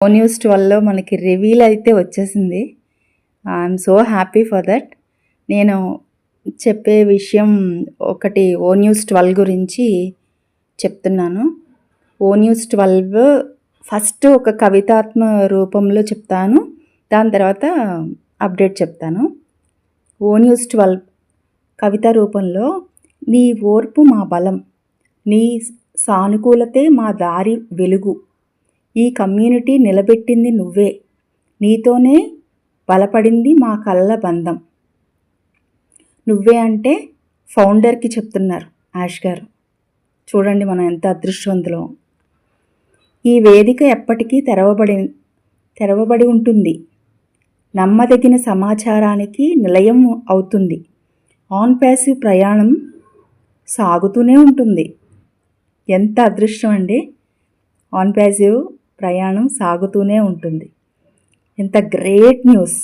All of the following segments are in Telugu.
ఓ న్యూస్ ట్వెల్వ్లో మనకి రివీల్ అయితే వచ్చేసింది. I'm so happy for that నేను చెప్పే విషయం ఒకటి ఓ న్యూస్ ట్వెల్వ్ గురించి చెప్తున్నాను. ఓ న్యూస్ ట్వెల్వ్ ఫస్ట్ ఒక కవితాత్మ రూపంలో చెప్తాను. దాని తర్వాత అప్డేట్ చెప్తాను. ఓ న్యూస్ ట్వెల్వ్ కవిత రూపంలో నీ ఓర్పు మా బలం నీ సానుకూలతే మా దారి వెలుగు ఈ కమ్యూనిటీ నిలబెట్టింది నువ్వే. నీతోనే బలపడింది మా కళ్ళ బంధం. నువ్వే అంటే ఫౌండర్కి చెప్తున్నారు యాష్ గారు. చూడండి మనం ఎంత అదృష్టవంతులం ఈ వేదిక ఎప్పటికీ తెరవబడి తెరవబడి ఉంటుంది. నమ్మదగిన సమాచారానికి నిలయం అవుతుంది. ఆన్ ప్యాసివ్ ప్రయాణం సాగుతూనే ఉంటుంది. ఎంత అదృష్టం అండి ఆన్ ప్యాసివ్ ప్రయాణం సాగుతూనే ఉంటుంది. ఎంత గ్రేట్ న్యూస్!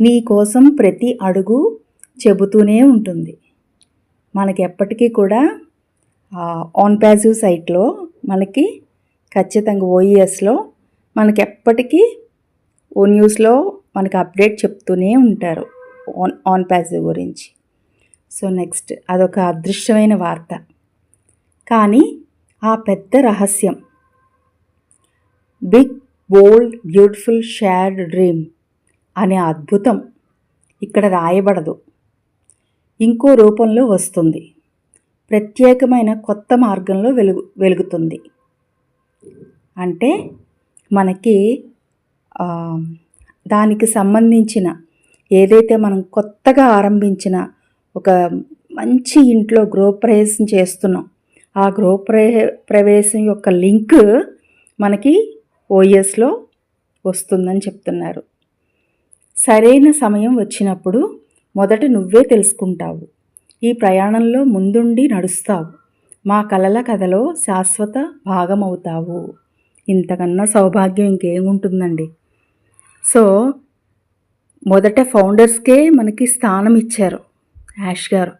నీ కోసం ప్రతి అడుగు చెబుతూనే ఉంటుంది. మనకి ఎప్పటికీ కూడా ఆన్ ప్యాసివ్ సైట్లో మనకి ఖచ్చితంగా ఓఈఎస్లో మనకి ఎప్పటికీ ఓ న్యూస్లో మనకి అప్డేట్ చెప్తూనే ఉంటారు ఆన్ ఆన్ ప్యాసివ్ గురించి. సో నెక్స్ట్ అదొక అదృష్టమైన వార్త. కానీ ఆ పెద్ద రహస్యం. Big bold beautiful shared dream అనే అద్భుతం ఇక్కడ రాయబడదు. ఇంకో రూపంలో వస్తుంది. ప్రత్యేకమైన కొత్త మార్గంలో వెలుగు వెలుగుతుంది. అంటే మనకి దానికి సంబంధించిన ఏదైతే మనం కొత్తగా ఆరంభించిన ఒక మంచి ఇంట్లో గృహప్రవేశం చేస్తున్నాం ఆ గృహప్ర ప్రవేశం యొక్క లింక్ మనకి ఓఎస్లో వస్తుందని చెప్తున్నారు. సరైన సమయం వచ్చినప్పుడు మొదట నువ్వే తెలుసుకుంటావు. ఈ ప్రయాణంలో ముందుండి నడుస్తావు. మా కలల కథలో శాశ్వత భాగమవుతావు. ఇంతకన్నా సౌభాగ్యం ఇంకేముంటుందండి? సో మొదట ఫౌండర్స్కే మనకి స్థానం ఇచ్చారు యాష్ గారు.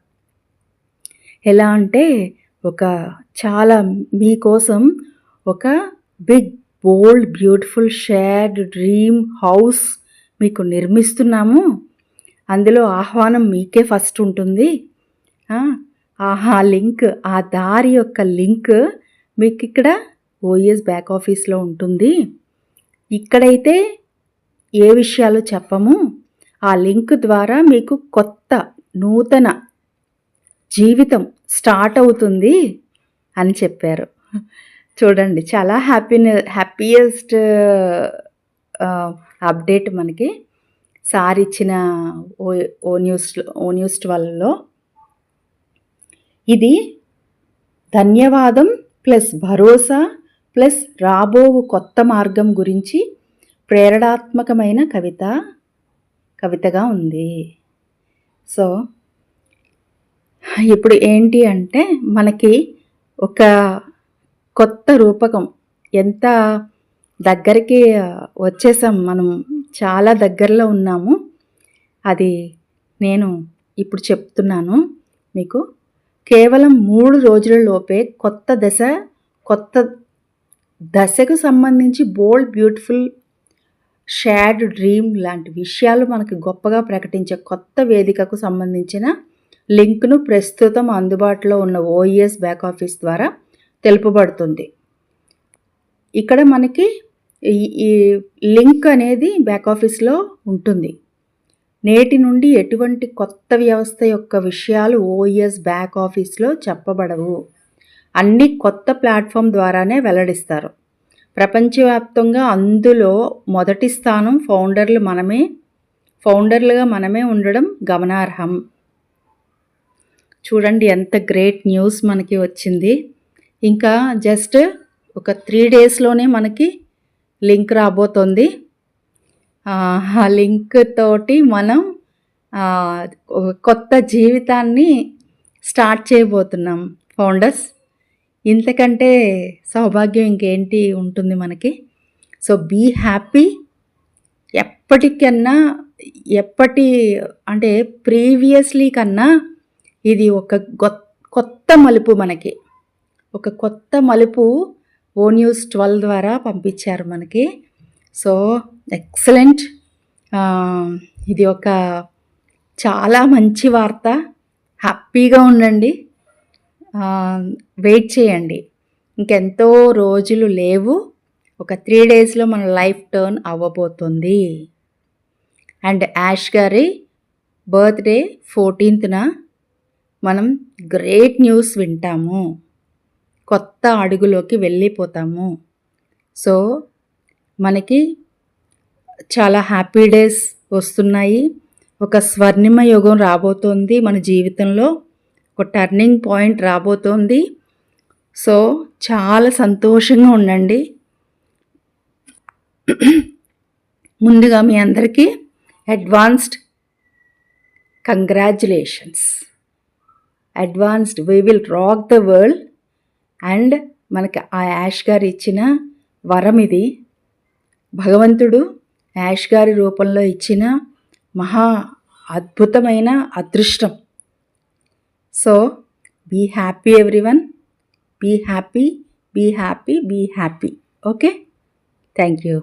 ఎలా అంటే ఒక చాలా మీకోసం ఒక big bold beautiful shared dream house మీకు నిర్మిస్తున్నాము. అందులో ఆహ్వానం మీకే ఫస్ట్ ఉంటుంది. ఆ లింక్ ఆ దారి యొక్క లింక్ మీకు ఇక్కడ ఓఎస్ బ్యాక్ ఆఫీస్లో ఉంటుంది. ఇక్కడైతే ఏ విషయాలు చెప్పము. ఆ లింక్ ద్వారా మీకు కొత్త నూతన జీవితం స్టార్ట్ అవుతుంది అని చెప్పారు. చూడండి చాలా హ్యాపీనె హ్యాపీయెస్ట్ అప్డేట్ మనకి సార్ ఇచ్చిన ఓ ఓ న్యూస్ ఓ న్యూస్ ట్వెల్వ్లో. ఇది ధన్యవాదం ప్లస్ భరోసా ప్లస్ రాబోవు కొత్త మార్గం గురించి ప్రేరణాత్మకమైన కవిత కవితగా ఉంది. సో ఇప్పుడు ఏంటి అంటే మనకి ఒక కొత్త రూపకం ఎంత దగ్గరికి వచ్చేసాం మనం చాలా దగ్గరలో ఉన్నాము. అది నేను ఇప్పుడు చెప్తున్నాను మీకు. కేవలం మూడు రోజుల లోపే కొత్త దశ కొత్త దశకు సంబంధించి బోల్డ్ బ్యూటిఫుల్ షాడ్ డ్రీమ్ లాంటి విషయాలు మనకి గొప్పగా ప్రకటించే కొత్త వేదికకు సంబంధించిన లింక్ను ప్రస్తుతం అందుబాటులో ఉన్న ఓఈఎస్ బ్యాక్ ఆఫీస్ ద్వారా తెలుపబడుతుంది. ఇక్కడ మనకి ఈ లింక్ అనేది బ్యాక్ ఆఫీస్లో ఉంటుంది. నేటి నుండి ఎటువంటి కొత్త వ్యవస్థ యొక్క విషయాలు ఓఎస్ బ్యాక్ ఆఫీస్లో చెప్పబడవు. అన్ని కొత్త ప్లాట్ఫామ్ ద్వారానే వెల్లడిస్తారు. ప్రపంచవ్యాప్తంగా అందులో మొదటి స్థానం ఫౌండర్లు మనమే ఫౌండర్లుగా మనమే ఉండడం గమనార్హం. చూడండి ఎంత గ్రేట్ న్యూస్ మనకి వచ్చింది. ఇంకా జస్ట్ ఒక త్రీ డేస్లోనే మనకి లింక్ రాబోతుంది. ఆ లింక్ తోటి మనం కొత్త జీవితాన్ని స్టార్ట్ చేయబోతున్నాం ఫౌండర్స్. ఇంతకంటే సౌభాగ్యం ఇంకేంటి ఉంటుంది మనకి? So be happy. ఎప్పటికన్నా ఎప్పటి అంటే ప్రీవియస్లీ కన్నా ఇది ఒక కొత్త మలుపు మనకి. ఒక కొత్త మలుపు ఓ న్యూస్ ట్వెల్వ్ ద్వారా పంపించారు మనకి. So excellent. ఇది ఒక చాలా మంచి వార్త. హ్యాపీగా ఉండండి. వెయిట్ చేయండి. ఇంకెంతో రోజులు లేవు. ఒక త్రీ డేస్లో మన లైఫ్ టర్న్ అవ్వబోతుంది. అండ్ యాష్ గారి బర్త్డే ఫోర్టీన్త్న మనం గ్రేట్ న్యూస్ వింటాము. కొత్త అడుగులోకి వెళ్ళిపోతాము. సో మనకి చాలా హ్యాపీ డేస్ వస్తున్నాయి. ఒక స్వర్ణిమ యుగం రాబోతోంది మన జీవితంలో. ఒక టర్నింగ్ పాయింట్ రాబోతోంది. సో చాలా సంతోషంగా ఉండండి. ముందుగా మీ అందరికీ advanced congratulations advanced. We will rock the world and మనకి ఆ యాష్ గారు ఇచ్చిన వరం ఇది. భగవంతుడు యాష్ గారి రూపంలో ఇచ్చిన మహా అద్భుతమైన అదృష్టం. So be happy everyone be happy be happy be happy okay thank you